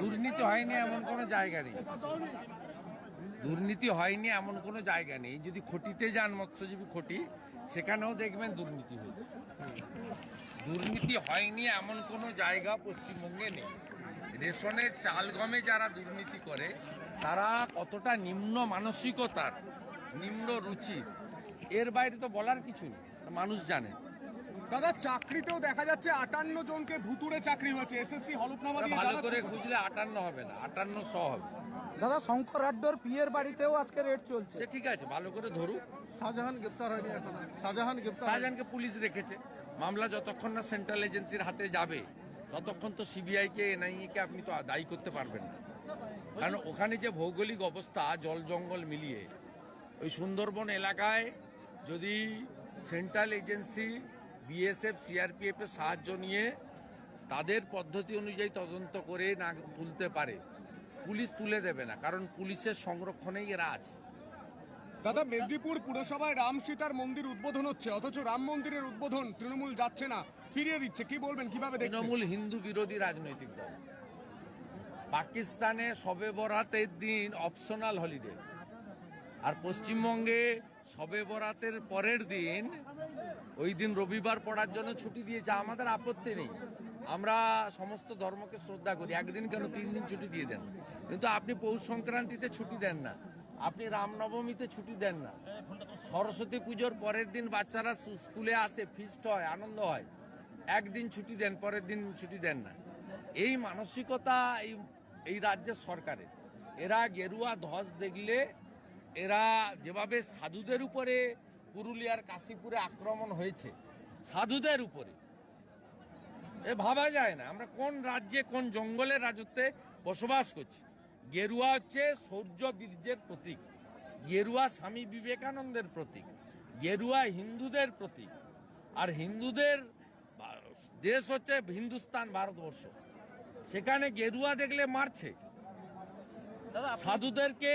দুর্নীতি হয়নি এমন কোনো জায়গা নেই। দুর্নীতি হয়নি এমন কোনো জায়গা নেই। যদি খটিতে যান মৎস্যজীবী খটি, সেখানেও দেখবেন দুর্নীতি হয়েছে। দুর্নীতি হয়নি এমন কোনো জায়গা পশ্চিমবঙ্গে নেই। রেশনের চাল গমে যারা দুর্নীতি করে, তারা কতটা নিম্ন মানসিকতার, নিম্ন রুচির, এর বাইরে তো বলার কিছু নেই। মানুষ জানে। দাদা চাকরিতেও দেখা যাচ্ছে আটান্ন জনকে ভুতুরে চাকরি হয়েছে। এসএসসি হলফনামা দিয়ে ভালো করে খুঁজলে আটান্ন হবে না আটান্ন শ হবে। দাদা শঙ্কর আড্ডর পিয়ের বাড়িতেও আজকে রেড চলছে। সে ঠিক আছে ভালো করে ধরুক। শাহজাহান গ্রেপ্তার হয়নি এখন। শাহজাহান গ্রেপ্তার। শাহজাহানকে পুলিশ রেখেছে। মামলা যতক্ষণ না সেন্ট্রাল এজেন্সির হাতে যাবে ততক্ষণ তো সিবিআই কে এনআইএ কে আপনি তো দায়ী করতে পারবেন না। কারণ ওখানে যে ভৌগোলিক অবস্থা জল জঙ্গল মিলিয়ে ওই সুন্দরবন এলাকায় যদি সেন্ট্রাল এজেন্সি বিএসএফ সিআরপিএফ এর সাহায্য নিয়ে তাদের পদ্ধতি অনুযায়ী তদন্ত করে না তুলতে পারে। পুলিশ তুলে দেবে না কারণ পুলিশের সংরক্ষণেই এরা আছে। দাদা মেদিনীপুর পুরসভায় রাম সীতার মন্দির উদ্বোধন হচ্ছে অথচ রাম মন্দিরের উদ্বোধন তৃণমূল যাচ্ছে না ফিরিয়ে দিচ্ছে। কি বলবেন কীভাবে তৃণমূল হিন্দু বিরোধী রাজনৈতিক দল। পাকিস্তানে সবে বরাতের দিন অপশনাল হলিডে আর পশ্চিমবঙ্গে সবে বরাতের পরের দিন, ওই দিন রবিবার পড়ার জন্য ছুটি দিয়েছে, আমাদের আপত্তি নেই। আমরা সমস্ত ধর্মকে শ্রদ্ধা করি, একদিন কেন তিন দিন ছুটি দিয়ে দেন? কিন্তু আপনি পৌষ সংক্রান্তিতে ছুটি দেন না, আপনি রামনবমীতে ছুটি দেন না। সরস্বতী পুজোর পরের দিন বাচ্চারা স্কুলে আসে ফিস্ট হয়, আনন্দ হয়। একদিন ছুটি দেন, পরের দিন ছুটি দেন না। এই মানসিকতা এই এই রাজ্যের সরকারের। এরা গেরুয়া ধস দেখলে এরা যেভাবে সাধুদের উপরে পুরুলিয়ার কাশীপুরে আক্রমণ হয়েছে সাধুদের উপরে। এ ভাবা যায় না আমরা কোন রাজ্যে কোন জঙ্গলের রাজত্বে বসবাস করছি। গেরুয়া হচ্ছে শৌর্য বীর্যের প্রতীক গেরুয়া স্বামী বিবেকানন্দের প্রতীক গেরুয়া হিন্দুদের প্রতীক। আর হিন্দুদের দেশ হচ্ছে হিন্দুস্তান ভারতবর্ষ। সেখানে গেরুয়া দেখলে মারছে। সাধুদেরকে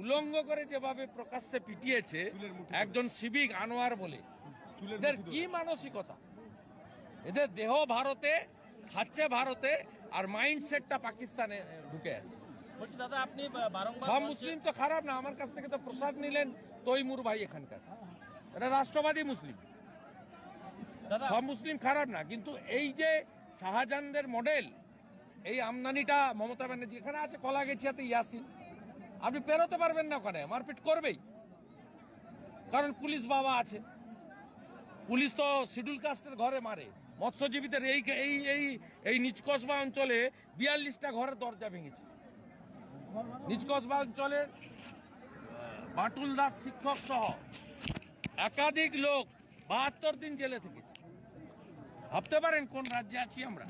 উলঙ্গ করে যেভাবে প্রকাশ্যে পিটিয়েছে একজন সিভিক আনোয়ার বলে। এদের কি মানসিকতা? এদের দেহ ভারতে খাচ্ছে ভারতে আর মাইন্ডসেটটা পাকিস্তানে ঢুকে আছে। দাদা আপনি বারংবার সব মুসলিম তো খারাপ না আমার কাছ থেকে তো প্রসাদ নিলেন তৈমুর ভাই এখানকার। এটা রাষ্ট্রবাদী মুসলিম। দাদা সব মুসলিম খারাপ না কিন্তু এই যে শাহজাহানদের মডেল এই আমদানিটা মমতা ব্যানার্জি এখানে আছে কলা গেছিয়াতে ইয়াসিন। আপনি পেরোতে পারবেন না ওখানে, মারপিট করবেই। কারণ পুলিশ বাবা আছে। পুলিশ তো শিডিউল কাস্টের ঘরে মারে। মৎস্যজীবীদের এই এই এই এই নিচকসবা অঞ্চলে বিয়াল্লিশটা ঘরের দরজা ভেঙেছে। নিচকসবা অঞ্চলের বাটুল দাস শিক্ষক সহ একাধিক লোক বাহাত্তর দিন জেলে থেকেছে। ভাবতে পারেন কোন রাজ্যে আছি আমরা?